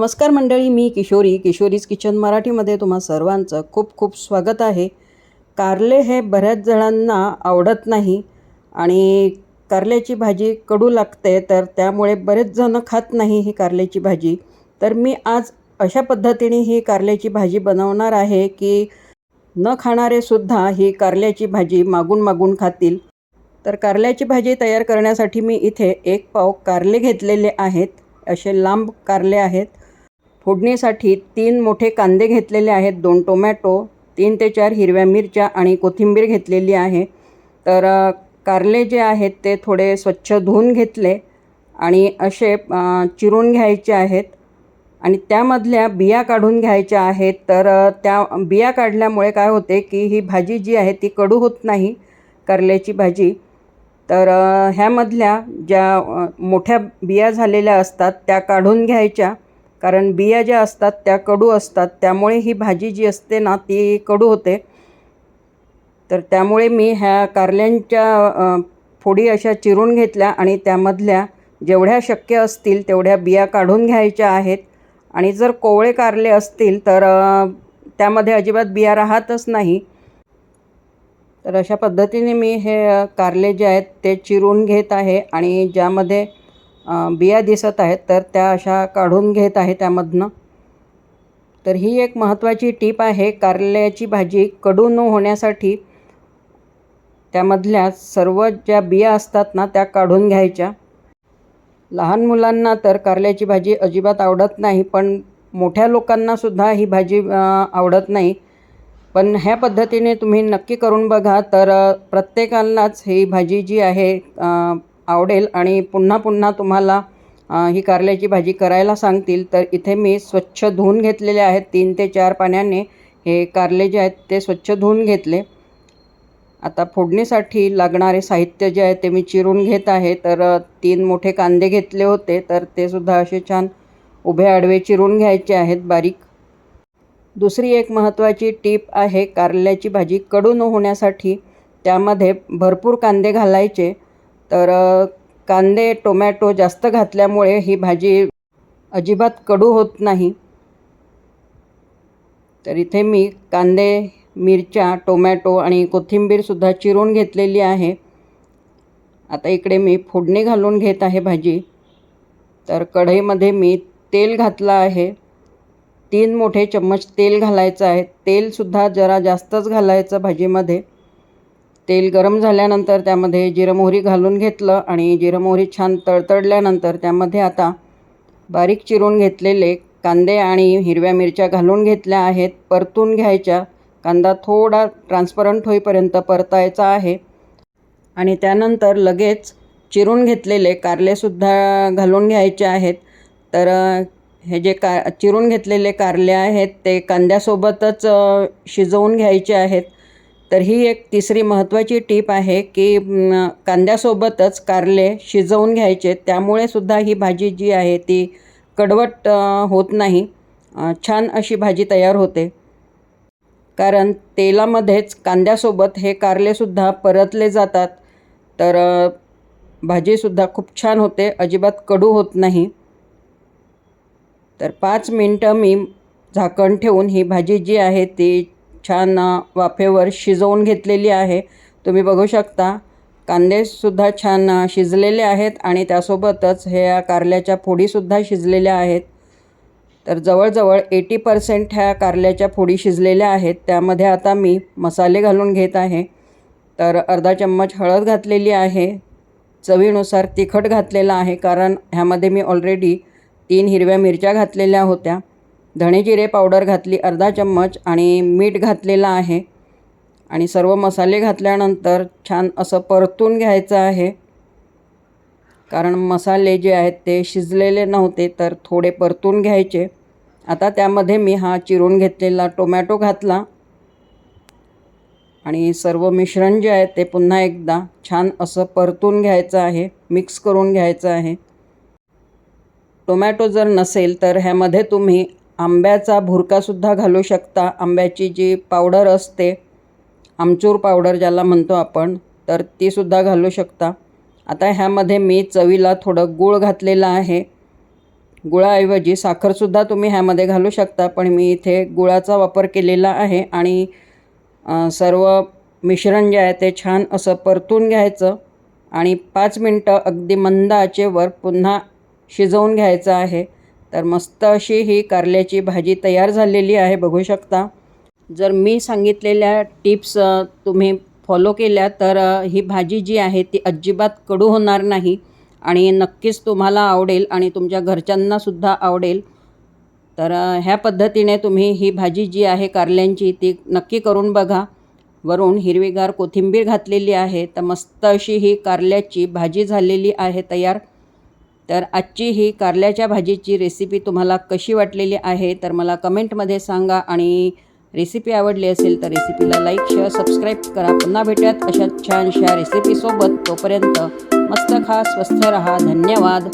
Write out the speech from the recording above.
नमस्कार मंडळी मी किशोरी. किशोरीज किचन मराठीमध्ये तुम्हा सर्वांचं खूप खूप स्वागत आहे. कारले हे बऱ्याच जणांना आवडत नाही आणि कारल्याची भाजी कडू लागते तर त्यामुळे बरेच जणं खात नाही ही कारल्याची भाजी. तर मी आज अशा पद्धतीने ही कारल्याची भाजी बनवणार आहे की न खाणारेसुद्धा ही कारल्याची भाजी मागून मागून खातील. तर कारल्याची भाजी तयार करण्यासाठी मी इथे एक पाव कारले घेतलेले आहेत. असे लांब कारले आहेत. फोडणीसाठी तीन मोठे कांदे घेतलेले आहेत दोन टोमॅटो तीन ते चार हिरव्या मिरच्या आणि कोथिंबीर घेतलेली आहे. तर कारले जे आहेत ते थोडे स्वच्छ धुवून घेतले आणि असे चिरून घ्यायचे आहेत. आणि त्यामधल्या बिया काढून घ्यायच्या आहेत. तर त्या बिया काढल्यामुळे काय होते की ही भाजी जी आहे ती कडू होत नाही कारल्याची भाजी. तर ह्यामधल्या ज्या मोठ्या बिया झालेल्या असतात त्या काढून घ्यायच्या. कारण बिया ज्या असतात त्या कडू असतात. त्यामुळे ही भाजी जी असते ना ती कडू होते. तर त्यामुळे मी ह्या कारल्यांच्या फोडी अशा चिरून घेतल्या आणि त्यामधल्या जेवढ्या शक्य असतील तेवढ्या बिया काढून घ्यायच्या आहेत. आणि जर कोवळे कारले असतील तर त्यामध्ये अजिबात बिया राहतच नाही. तर अशा पद्धतीने मी हे कारले जे आहेत ते चिरून घेत आहे. आणि ज्यामध्ये बिया दिसत आहेत तर त्या अशा काढून घेत आहे त्यामधनं. तर ही एक महत्त्वाची टीप आहे कारल्याची भाजी कडू न होण्यासाठी त्यामधल्या सर्व ज्या बिया असतात ना त्या काढून घ्यायच्या. लहान मुलांना तर कारल्याची भाजी अजिबात आवडत नाही पण मोठ्या लोकांनासुद्धा ही भाजी आवडत नाही. पण ह्या पद्धतीने तुम्ही नक्की करून बघा तर प्रत्येकांनाच प्रत्येकालाच ही भाजी जी आहे आवडेल आणि पुन्हा पुन्हा तुम्हाला ही कारल्याची भाजी करायला सांगतील. तर इथे मी स्वच्छ धुवून घेतलेले आहेत. तीन ते चार पाण्याने हे कारले जे आहेत ते स्वच्छ धुवून घेतले. आता फोडणीसाठी लागणारे साहित्य जे आहे ते मी चिरून घेत आहे. तर तीन मोठे कांदे घेतले होते. तर ते सुद्धा असे छान उभे आडवे चिरून घ्यायचे आहेत बारीक. दुसरी एक महत्त्वाची टीप आहे कारल्याची भाजी कडू न होण्यासाठी. त्यामध्ये भरपूर कांदे घालायचे. तर कांदे टोमॅटो जास्त घातल्यामुळे ही भाजी अजिबात कडू होत नाही. तर इथे मी कांदे मिरच्या टोमॅटो आणि कोथिंबीरसुद्धा चिरून घेतलेली आहे. आता इकडे मी फोडणी घालून घेत आहे भाजी. तर कढईमध्ये मी तेल घातलं आहे. तीन मोठे चम्मच तेल घालायचं आहे. तेलसुद्धा जरा जास्तच घालायचं भाजीमध्ये. तेल गरम झाल्यानंतर त्यामध्ये जिरं मोहरी घालून घेतलं आणि जिरं मोहरी छान तळतळल्यानंतर त्यामध्ये आता बारीक चिरून घेतलेले कांदे आणि हिरव्या मिरच्या घालून घेतल्या आहेत. परतून घ्यायच्या. कांदा थोडा ट्रान्सपरंट होईपर्यंत परतायचा आहे. आणि त्यानंतर लगेच चिरून घेतलेले कारलेसुद्धा घालून घ्यायचे आहेत. तर हे जे का चिरून घेतलेले कारले आहेत ते कांद्यासोबतच शिजवून घ्यायचे आहेत. तर ही एक तिसरी महत्त्वाची टीप आहे की कांद्यासोबतच कारले शिजवून घ्यायचे. त्यामुळे सुद्धा ही भाजी जी आहे ती कडवट होत नाही. छान अशी भाजी तयार होते. कारण तेलामध्येच कांद्यासोबत हे कारलेसुद्धा परतले जातात. तर भाजीसुद्धा खूप छान होते. अजिबात कडू होत नाही. तर पाच मिनटं मी झाकण ठेवून ही भाजी जी आहे ती छान वाफेवर शिजवून घेतलेली आहे. तुम्ही बघू शकता कांदेसुद्धा छान शिजलेले आहेत आणि त्यासोबतच ह्या कारल्याच्या फोडीसुद्धा शिजलेल्या आहेत. तर जवळजवळ एटी पर्सेंट ह्या कारल्याच्या फोडी शिजलेल्या आहेत. त्यामध्ये आता मी मसाले घालून घेत आहे. तर अर्धा चम्मच हळद घातलेली आहे. चवीनुसार तिखट घातलेलं आहे कारण ह्यामध्ये मी ऑलरेडी तीन हिरव्या मिरच्या घातलेल्या होत्या. धणे जिरे पावडर घातली अर्धा चम्मच आणि मीठ घातलेलं आहे. आणि सर्व मसाले घातल्यानंतर छान असं परतून घ्यायचं आहे. कारण मसाले जे आहेत ते शिजलेले नव्हते तर थोडे परतून घ्यायचे. आता त्यामध्ये मी हा चिरून घेतलेला टोमॅटो घातला. आणि सर्व मिश्रण जे आहे ते पुन्हा एकदा छान असं परतून घ्यायचं आहे मिक्स करून घ्यायचं आहे. टोमॅटो जर नसेल तर ह्यामध्ये तुम्ही आंब्याचा भुरकासुद्धा घालू शकता. आंब्याची जी पावडर असते आमचूर पावडर ज्याला म्हणतो आपण तर तीसुद्धा घालू शकता. आता ह्यामध्ये मी चवीला थोडं गूळ घातलेलं आहे. गुळाऐवजी साखरसुद्धा तुम्ही ह्यामध्ये घालू शकता पण मी इथे गुळाचा वापर केलेला आहे आणि सर्व मिश्रण जे आहे ते छान असं परतून घ्यायचं आणि पाच मिनटं अगदी मंद आचेवर पुन्हा शिजवून घ्यायचं आहे. तर मस्त अशी ही कारल्याची भाजी तयार झालेली आहे बघू शकता. जर मी सांगितलेल्या टिप्स तुम्ही फॉलो केल्या तर ही भाजी जी आहे ती अजिबात कडू होणार नाही आणि नक्कीच तुम्हाला आवडेल आणि तुमच्या घरच्यांनासुद्धा आवडेल. तर ह्या पद्धतीने तुम्ही ही भाजी जी आहे कारल्यांची ती नक्की करून बघा. वरून हिरवीगार कोथिंबीर घातलेली आहे तर मस्त अशी ही कारल्याची भाजी झालेली आहे तयार. तर आजची ही कारल्याच्या भाजीची रेसिपी तुम्हाला कशी वाटलेली आहे तर मला कमेंटमध्ये सांगा. आणि रेसिपी आवडली असेल तर रेसिपीला लाईक शेअर सबस्क्राईब करा. पुन्हा भेटूयात अशा छानशा रेसिपीसोबत तोपर्यंत मस्त खा स्वस्थ रहा. धन्यवाद.